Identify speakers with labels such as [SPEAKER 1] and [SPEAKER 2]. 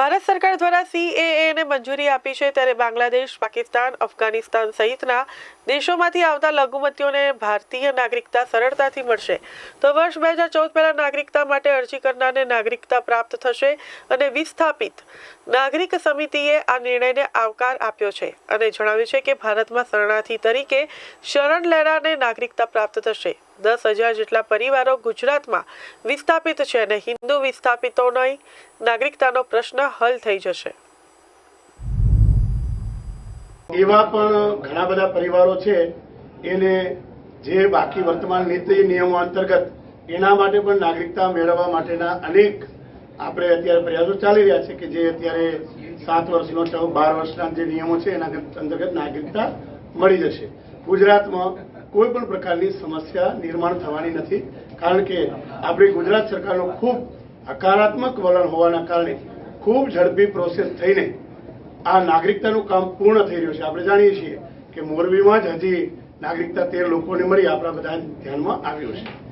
[SPEAKER 1] ભારત સરકાર દ્વારા સીએએ ને મંજૂરી આપી છે ત્યારે બાંગ્લાદેશ, પાકિસ્તાન, અફઘાનિસ્તાન સહિતના દેશોમાંથી આવતા લઘુમતીઓને ભારતીય નાગરિકતા સરળતાથી મળશે. તો વર્ષ બે હજાર ચૌદ પહેલા નાગરિકતા માટે અરજી કરનારને નાગરિકતા પ્રાપ્ત થશે અને વિસ્થાપિત નાગરિક સમિતિએ આ નિર્ણયને આવકાર આપ્યો છે અને જણાવ્યું છે કે ભારતમાં શરણાર્થી તરીકે શરણ લેનારને નાગરિકતા પ્રાપ્ત થશે. દસ હજાર જેટલા પરિવારો ગુજરાતમાં વિસ્થાપિત છે અને હિન્દુ વિસ્થાપિતોનો નાગરિકતાનો પ્રશ્ન હલ થઈ જશે.
[SPEAKER 2] એવા પણ ઘણા બધા પરિવારો છે, એને જે બાકી વર્તમાન નીતિ નિયમો અંતર્ગત એના માટે પણ નાગરિકતા મેળવવા માટેના અનેક આપણે અત્યારે પ્રયાસો ચાલી રહ્યા છે કે જે અત્યારે સાત વર્ષનો ચૌદ બાર વર્ષના જે નિયમો છે એના અંતર્ગત નાગરિકતા મળી જશે. ગુજરાતમાં કોઈ પણ પ્રકારની સમસ્યા નિર્માણ થવાની નથી, કારણ કે આપણી ગુજરાત સરકારનું ખૂબ હકારાત્મક વલણ હોવાના કારણે ખૂબ ઝડપી પ્રોસેસ થઈને આ નાગરિકતાનું કામ પૂર્ણ થઈ રહ્યું છે. આપણે જાણીએ છીએ કે મોરબીમાં જ હજી નાગરિકતા તેર લોકોને મળી. આપણા બધા ધ્યાનમાં આવ્યું છે.